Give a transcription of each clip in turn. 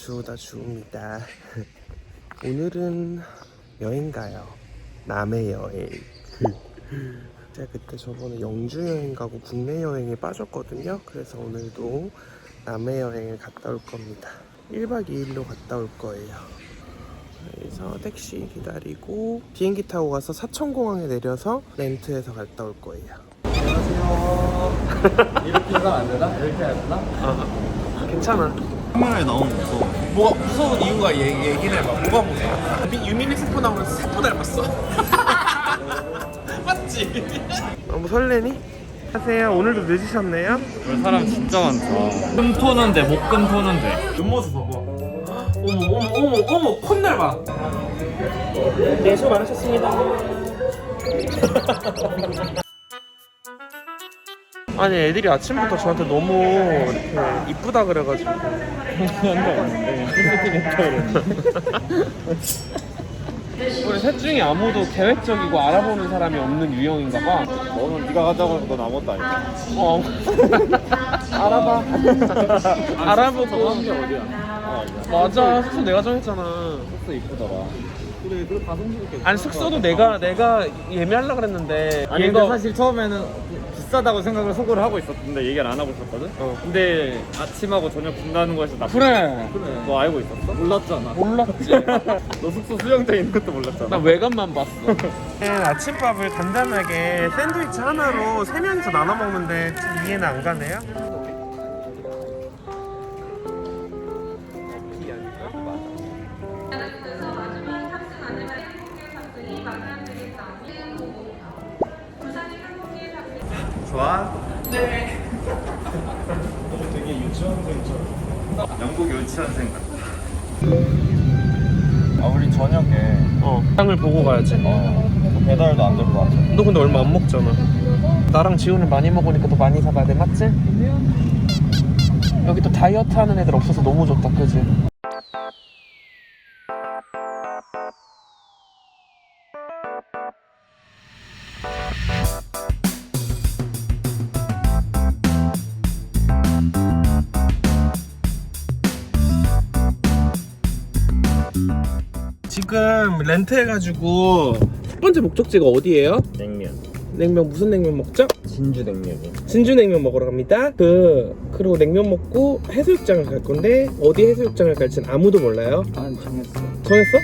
안녕하세요. 주우다 주우입니다. 오늘은 여행 가요. 남해 여행. 제가 그때 저번에 영주 여행 가고 국내 여행에 빠졌거든요. 그래서 오늘도 남해 여행을 갔다 올 겁니다. 1박 2일로 갔다 올 거예요. 그래서 택시 기다리고 비행기 타고 가서 사천공항에 내려서 렌트해서 갔다 올 거예요. 이렇게 하면 안 되나? 이렇게 해야 되나? 아, 괜찮아. 카메라에 나오면 무서워. 뭐가 무서운 이유가 얘, 얘기를 해봐. 뭐가 무서워? 유미미 세포 나오면 세포 닮았어. 맞지? 너무 설레니? 하세요. 오늘도 늦으셨네요? 오늘 사람 진짜 많다. 금 토는데 목금 토는데. 옆모습 봐봐. 어머 어머 어머 어머 콧날 봐. 네 수고 많으셨습니다. 아니 애들이 아침부터 저한테 너무 이렇게 이쁘다 그래가지고 우리 셋 중에 아무도 계획적이고 알아보는 사람이 없는 유형인가 봐. 너는 네가 가자고 해서 넌 아무것도 아니야. 어. 알아봐. 알아보고. 어디야? 맞아. 숙소 내가 정했잖아. 숙소 이쁘더라. 그래, 그래. 아니 숙소도 내가 내가 예매하려 그랬는데 아니 얘가 근데 사실 처음에는 비싸다고 생각을 속으로 하고 있었는데 얘기를 안 하고 있었거든. 어. 근데 아침하고 저녁 준다는 거에서 나 그래 그래. 너 알고 있었어? 몰랐잖아. 몰랐지. 너 숙소 수영장 있는 것도 몰랐잖아. 나 외관만 봤어. 아침밥을 간단하게 샌드위치 하나로 세 명이서 나눠 먹는데 좀 이해는 안 가네요. 어. 땅을 보고 가야지. 어 배달도 안 될 것 같아. 너 근데 얼마 안 먹잖아. 나랑 지우는 많이 먹으니까 더 많이 사가야 돼, 맞지? 여기 또 다이어트 하는 애들 없어서 너무 좋다, 그지? 렌트해가지고 첫 번째 목적지가 어디예요? 냉면. 냉면 무슨 냉면 먹죠? 진주 냉면이. 진주 냉면 먹으러 갑니다. 그 그리고 냉면 먹고 해수욕장을 갈 건데 어디 해수욕장을 갈지는 아무도 몰라요. 아 정했어. 정했어?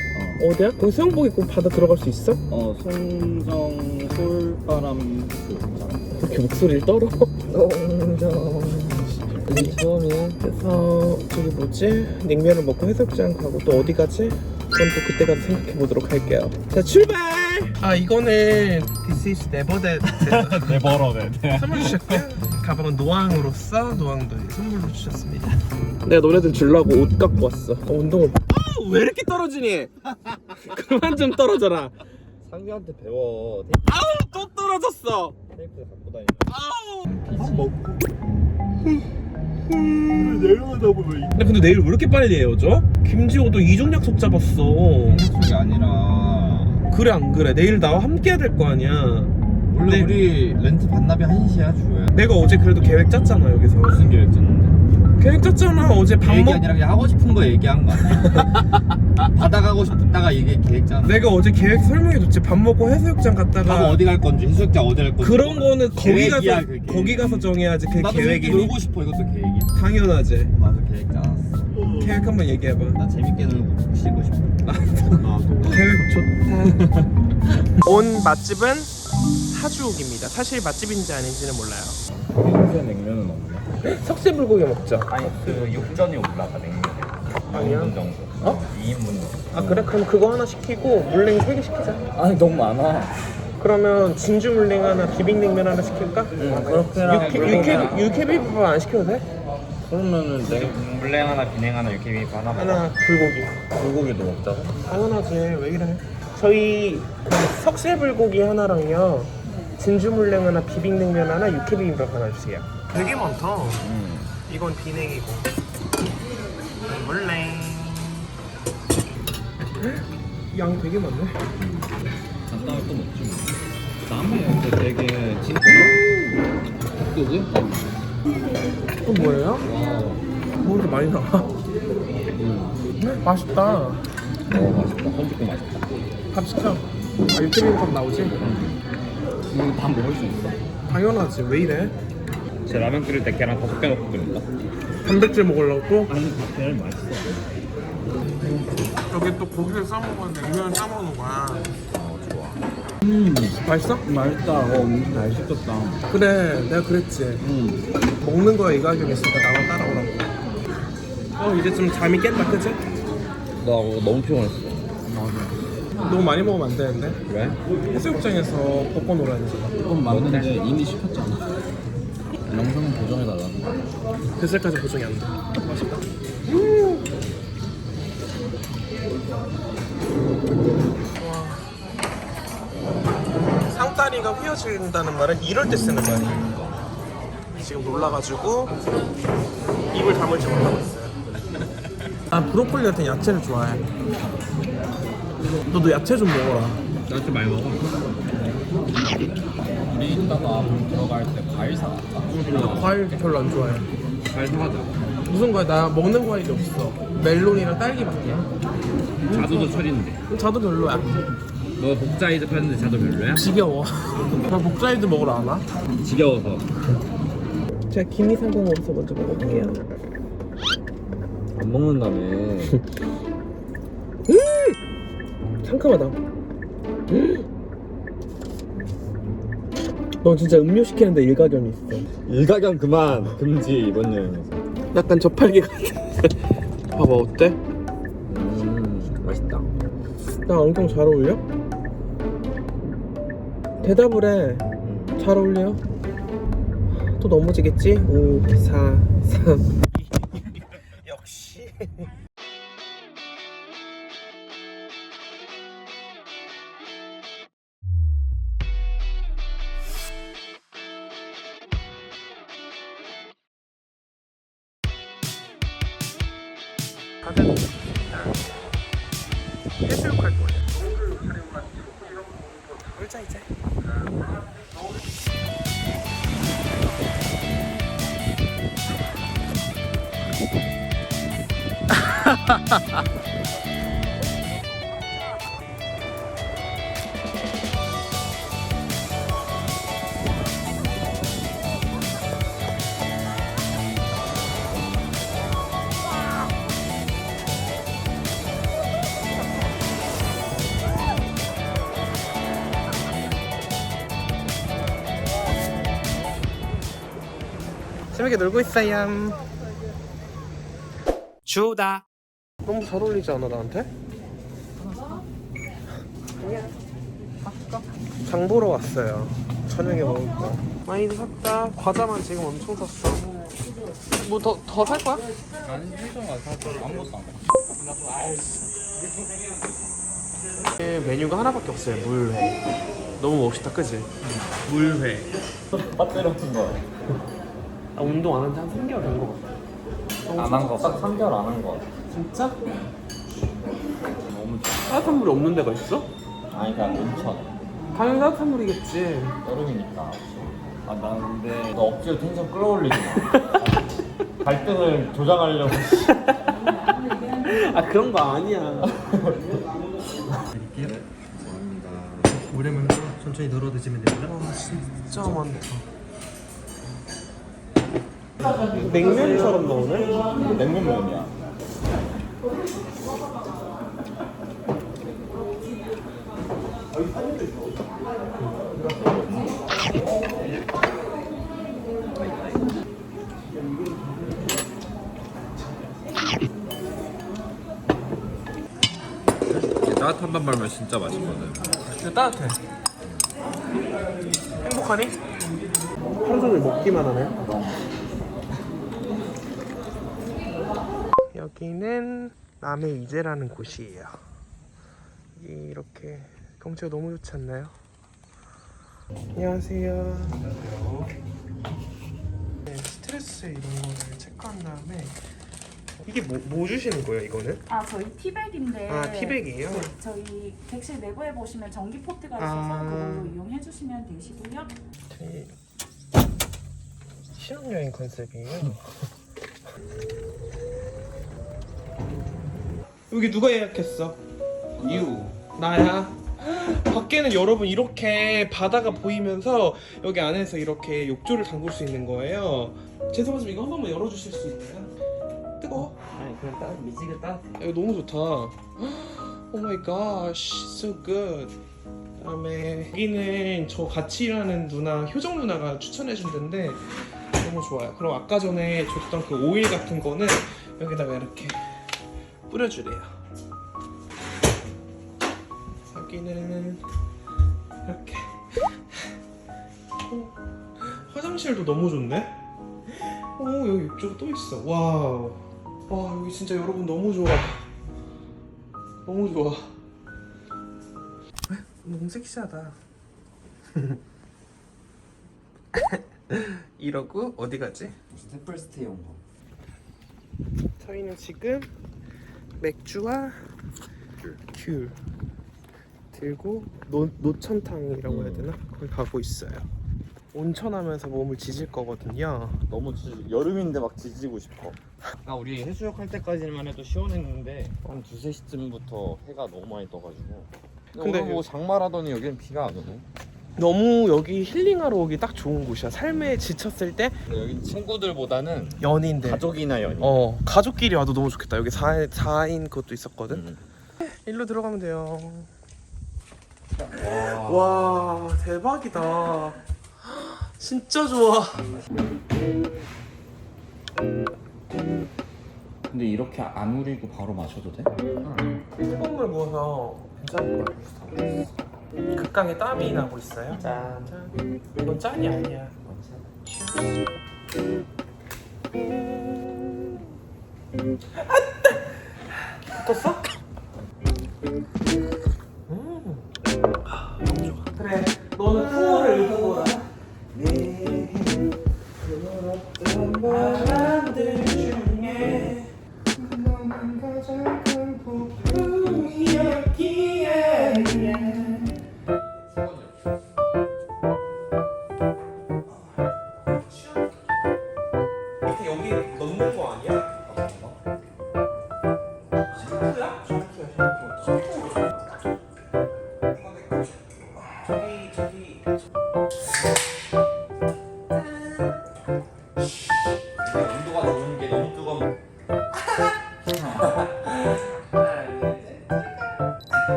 어디야? 거기 수영복 입고 바다 들어갈 수 있어? 어 송정 솔바람 수욕장. 그렇게 목소리를 떨어? 송정. 여기 처음이야. 그래서 저기 뭐지? 냉면을 먹고 해수욕장 가고 또 어디 가지? 그건 또 그때 가서 생각해 보도록 할게요. 자 출발! 아 이거는 This is never dead. 네버러네. 선물 주셨고요. 가방은 노왕으로서 노왕도 선물로 주셨습니다. 내가 너네들 주려고 옷 갖고 왔어. 어, 운동을. 아우 왜 이렇게 떨어지니? 그만 좀 떨어져라. 상규한테 배워. 아우 또 떨어졌어. 테이프 갖고 다니는. 아우. 밥 먹고. 내려가다 보면 근데 근데 내일 왜 이렇게 빨리 헤어져? 김지호도 이중 약속 잡았어. 약속이 아니라 그래 안 그래? 내일 나와 함께 해야 될 거 아니야. 원래 네. 우리 렌트 반납이 1시야 주에. 내가 어제 그래도 계획 짰잖아 여기서. 무슨 계획 짰는데? 계획 짰잖아 어제 밥 계획이 먹. 아니라 그냥 하고 싶은 거 얘기한 거 아니야? 바다 가고 싶다가 이게 계획 짰는데. 내가 어제 계획 설명해줬지. 밥 먹고 해수욕장 갔다가. 어디 갈 건지 해수욕장 어디 갈 건지. 그런 거는 거기 계획이야, 가서 그게. 거기 가서 정해야지 그 나도 계획이 재밌게 놀고 싶어 이것도 계획이야. 당연하지 나도 계획 짜놨어. 계획 한번 얘기해봐 나 재밌게 놀고 쉬고 싶어. 계획 좋다 온 맛집은 하주옥입니다 사실 맛집인지 아닌지는 몰라요 평소에 냉면은 없나? 석쇠 불고기 먹자 아니 그 육전이 올라가 냉면에. 아니야. 2인분 정도. 어? 2인분 정도. 아 그래? 그럼 그거 하나 시키고 물냉 3개 시키자 아니 너무 많아. 그러면 진주 물냉 하나 비빔냉면 하나 시킬까? 응 그렇게 육회, 육회, 육회비빔밥 안 시켜도 돼? 그러면은 냉 물냉 하나 비냉 하나 육회비빔 하나 먹어. 하나 불고기 불고기도 먹자고? 당연하지 왜 이래 저희 그 석쇠 불고기 하나랑요 진주물냉 하나 비빔냉면 하나 육회비빔밥 하나 주세요 되게 많다 응. 이건 비냉이고 물냉 양 되게 많네 간단하게 또 먹지 뭐. 남해 되게 진짜. 그지? 또 뭐예요? 와. 이렇게 많이 나와? 음, 맛있다. 어 맛있다 헌집국 맛있다 밥 시켜. 아, 유튜브밥 나오지? 이거 밥 먹을 수 있어? 당연하지. 왜 이래? 제 라면 끓일 때 계란 다섯 개 넣고 끓인다 단백질 먹으려고 또? 아니 밥 계란 맛있어 여기 또 고기를 싸먹었는데 냉면 싸먹는 거야. 어 좋아 음, 맛있어? 맛있다 어 음식 잘 시켰다 그래, 내가 그랬지. 음 먹는 거에 이 가격 있으니까 나만 따라오라고. 어, 이제 좀 잠이 깼다, 그치? 나 너무 피곤했어 너무 많이 먹으면 안 되는데. 왜? 해수욕장에서 벚꽃 놀아야 되잖아. 그건 맞는데 이미 시켰잖아 영상 보정해달라는 거야 뱃살까지 보정이 안 돼. 맛있다. 와. 상다리가 휘어진다는 말은 이럴 때 쓰는 말이에요. 지금 놀라가지고 입을 다물지 못하고 있어요. 아 브로콜리 같은 야채를 좋아해. 너도 야채 좀 먹어라. 나좀 많이 먹어 우리 이따가 들어갈 때 과일 사갈까? 나 과일 별로 안 좋아해. 과일 사가자 무슨 과일? 나 먹는 과일이 없어. 멜론이랑 딸기밖에. 자두도 철인데 자도 별로야. 너 복자이드 폈는데 자두 별로야? 지겨워. 나 목자이드 먹으러 안 와? 지겨워서 제가 김이 상관없어 먼저 먹어볼게요. 안 먹는다며 상큼하다. 음. 너 진짜 음료 시키는데 일가견이 있어. 일가견 그만 금지 이번 여행에서 약간 저팔계 같아. 봐봐 어때? 음 맛있다 나 엄청 잘 어울려? 대답을 해. 음. 잘 어울려? 또 넘어지겠지? 5, 4, 3. 역시. 다들 해수욕할 거예요. 놀자 이제. 재밌게 놀고 있어요. 주다. 너무 잘 어울리지 않아 나한테? 장 보러 왔어요. 저녁에 먹을 거. 많이 샀다. 과자만 지금 엄청 샀어. 뭐 더 더 살 거야? 아니 일정 가서 아무것도 안 먹어 예, 메뉴가 하나밖에 없어요. 물회. 너무 멋있다, 그지? 물회. 배터리 같은 거 아, 운동 안 한 지 한 3개월 된거 같아. 안 한 거 딱 3개월 안 한 거 진짜? 너무 좋아 따뜻한 물이 없는 데가 있어? 아니 그냥 온천 당연히 따뜻한 물이겠지. 여름이니까 아 나는 근데 너 억지로 텐션 끌어올리지 마 갈등을 조장하려고 아 그런 거 아니야. 물에만 천천히 덜어 드시면 됩니다. 와 진짜 많다. 냉면처럼 나오네? 냉면면이야 따뜻한 밥 말면 진짜 맛있거든 진짜 따뜻해. 행복하니? 하루 종일 먹기만 하네. 여기는 남해 이제라는 곳이에요. 이렇게 경치가 너무 좋지 않나요? 안녕하세요. 네, 스트레스 이런 거를 체크한 다음에 이게 뭐, 뭐 주시는 거예요, 이거는? 아 저희 티백인데 아, 티백이에요? 네, 저희 객실 내부에 보시면 전기 포트가 있어서 아. 그걸로 이용해 주시면 되시고요. 되게 신혼여행 컨셉이에요. 여기 누가 예약했어? 유. 나야. 밖에는 여러분 이렇게 바다가 보이면서 여기 안에서 이렇게 욕조를 담글 수 있는 거예요. 죄송하지만 이거 한 번만 열어주실 수 있나요? 뜨거워? 아니 그냥 따 미지게 따. 야, 이거 너무 좋다. 오 마이 갓, so good. 그다음에 여기는 저 같이 일하는 누나 효정 누나가 추천해준 데인데 너무 좋아요. 그럼 아까 전에 줬던 그 오일 같은 거는 여기다가 이렇게 뿌려주래요. 여기는 이렇게. 어, 화장실도 너무 좋네. 오 여기 욕조가 또 있어. 와우. 와 여기 진짜 여러분 너무 좋아. 너무 좋아. 너무 섹시하다. 이러고 어디 가지? 스테플스테이 온 거. 저희는 지금 맥주와 귤 들고 노, 노천탕이라고 해야 되나? 거기 가고 있어요. 온천하면서 몸을 지질 거거든요. 너무 지, 여름인데 막 지지고 싶어. 아 우리 해수욕 할 때까지만 해도 시원했는데 한 두세 시쯤부터 해가 너무 많이 떠가지고. 근데 근데 뭐 장마라더니 여기는 비가 안 오네. 너무 여기 힐링하러 오기 딱 좋은 곳이야. 삶에 지쳤을 때 여기 친구들보다는 연인들 가족이나 연인. 어 가족끼리 와도 너무 좋겠다. 여기 4, 4인 그것도 있었거든. 음. 일로 들어가면 돼요. 와. 와 대박이다. 진짜 좋아. 근데 이렇게 안 우리고 바로 마셔도 돼? 뜨거운 물 부어서 괜찮을 거예요. 극강의 땀이 나고 있어요. 짠, 짠. 이건 짠이 아니야. 떴어?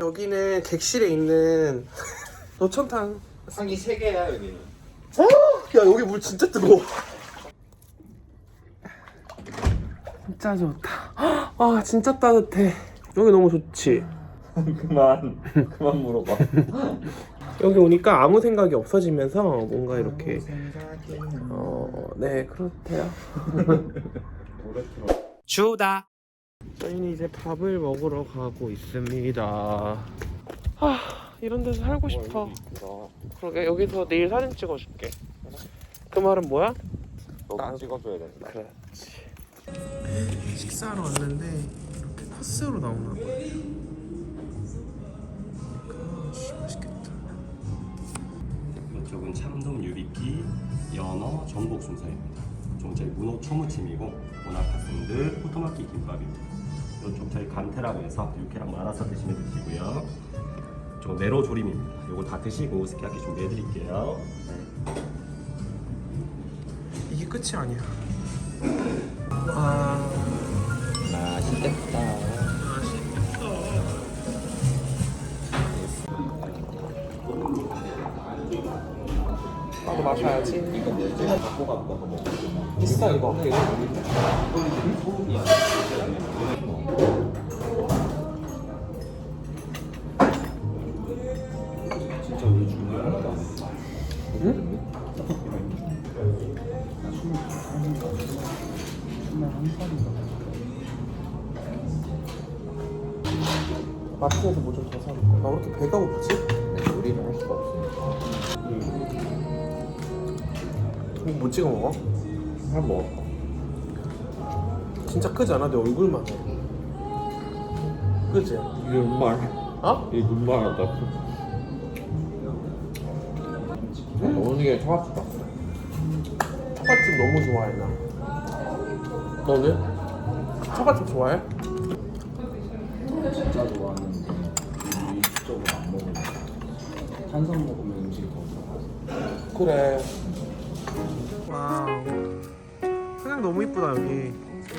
여기는 객실에 있는 노천탕 상이 세 개야 여기는. 야 여기 물 진짜 뜨거워. 진짜 좋다. 아 진짜 따뜻해. 여기 너무 좋지. 그만. 그만 물어봐. 여기 오니까 아무 생각이 없어지면서 뭔가 이렇게 어네 그렇대요. 주다. 저희는 이제 밥을 먹으러 가고 있습니다. 아 이런 데서 살고 싶어 그러게 여기서 내일 사진 찍어줄게 그 말은 뭐야? 너도 찍어줘야 된다. 그렇지 식사하러 왔는데 이렇게 코스로 나오나 봐요 그러니까 맛있겠다 이쪽은 참돔 유비끼, 연어, 전복 순살입니다. 저희 문어 초무침이고 오나카센드, 포토마키 김밥입니다. 이쪽 저희 간테라고 해서 육회랑 말아서 드시면 되시고요. 이쪽은 네로 조림입니다. 이거 다 드시고 스키야키 준비해 드릴게요. 이게 끝이 아니야 아 맛있겠다. 나도 마셔야지 이거 뭐지? 비싸 이거 마트에서 뭐 좀 더 사볼까? 나왜 이렇게 배가 고프지? 요리를 할 수가 없으니까. 이거 뭐 찍어 먹어? 한 먹었다. 진짜 크지 않아? 내 얼굴만 해 그지? 이게 눈말. 어? 이게 눈말 하다. 너무 오늘 처갓집 갔어. 처갓집 너무 좋아해 나. 너는? 처갓집 좋아해? 진짜 좋아하는데 이쪽으로 안 먹으면 탄산 먹으면 음식이 더 좋아. 그래. 와우. 그냥 너무 이쁘다 여기.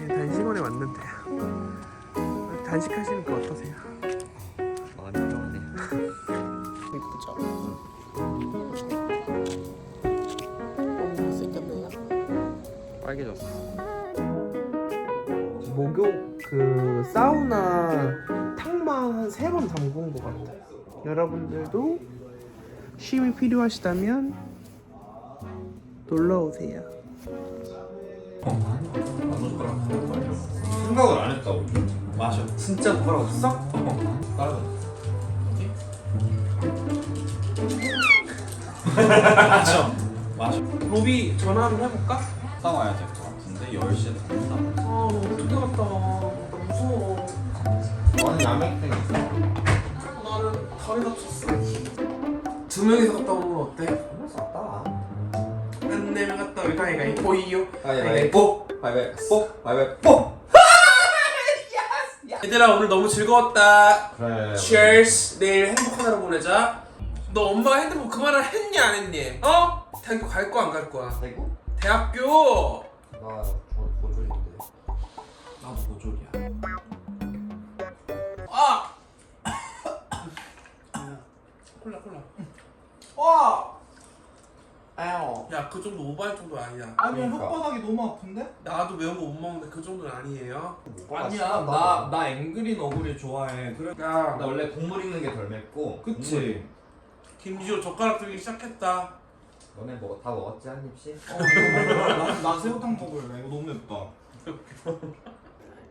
단식원에 왔는데요. 단식하시는 거 어떠세요? 많이 좋아하네. 이쁘죠? 너무 생겼네요. 빨개졌어. 목욕 그 사우나 탕만 한 세 번 담근 것 같아요. 여러분들도 쉼이 필요하시다면 놀러 오세요. 생각을 안 했다고. 마셔. 진짜 뭐라 없어? 따라가. 마셔. 로비 전화 한번 해볼까? 갔다 와야 될 것 같은데 10시에 늦게 갔다 와. 나 무서워. 너는 남행땡 있어. 나는 다리 다쳤어. 두 명이서 갔다 오는 건 어때? 갔다 와. 한 네명 갔다 올까? 가위가위 보이요? 가위바위보. 가위바위보. 가위바위보. 얘들아 오늘 너무 즐거웠다. 그래. Cheers. 내일 행복한 하루 보내자. 너 엄마가 핸드폰 그만을 했니 안 했니? 어? 대학교 갈 거야 안 갈 거야? 대구? 대학교. 나 아. 콜라 콜라. 와. 아유. 야그 정도 오버할 정도 아니야. 아니 야 그러니까. 혓바닥이 너무 아픈데? 나도 매운 거 못 먹는데 그 정도는 아니에요. 아니야. 나, 나 앵그리 너구리 좋아해. 그래. 야나 원래 국물 있는 게 덜 맵고. 그치. 김지호 젓가락 들기 시작했다. 너네 뭐 다 먹었지 한 입씩? 어, 나, 나 새우탕 먹을래 이거 너무 맵다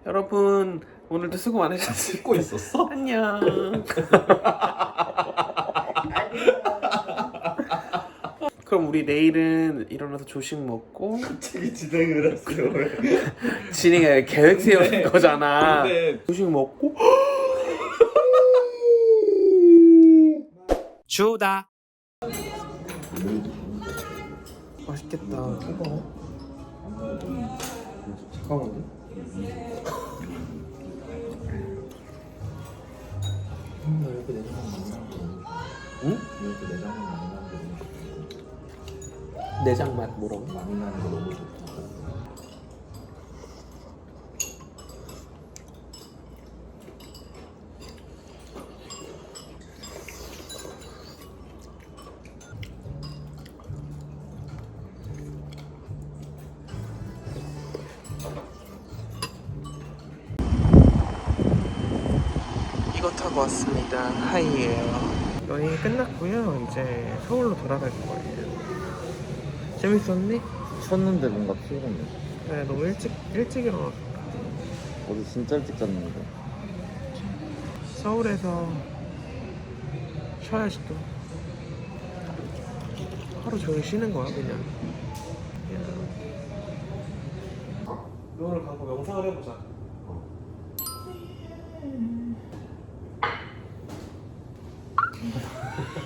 여러분 오늘도 수고 많으셨어요. 찍고 있었어? 안녕. 그럼 우리 내일은 일어나서 조식 먹고 되게 진행을 했어요. 진행해 계획 세우는 거잖아. 근데 조식 먹고 주다. 맛있겠다. 잠깐만요. 나 이렇게 내장만 만나는 거 응? 이렇게 내장만 만나는 거 너무 좋다. 내장 맛 뭐라고? 많이 나는 거 너무 좋다. 이거 타고 왔습니다. 하이에요. 여행이 끝났고요. 이제 서울로 돌아갈 거예요. 재밌었니? 쳤는데 뭔가 피곤해. 네, 너무 일찍 일찍 일어났어. 어제 진짜 일찍 잤는데. 서울에서 쉬어야지 또. 하루 종일 쉬는 거야 그냥. 그냥. 오늘 가고 명상을 해보자.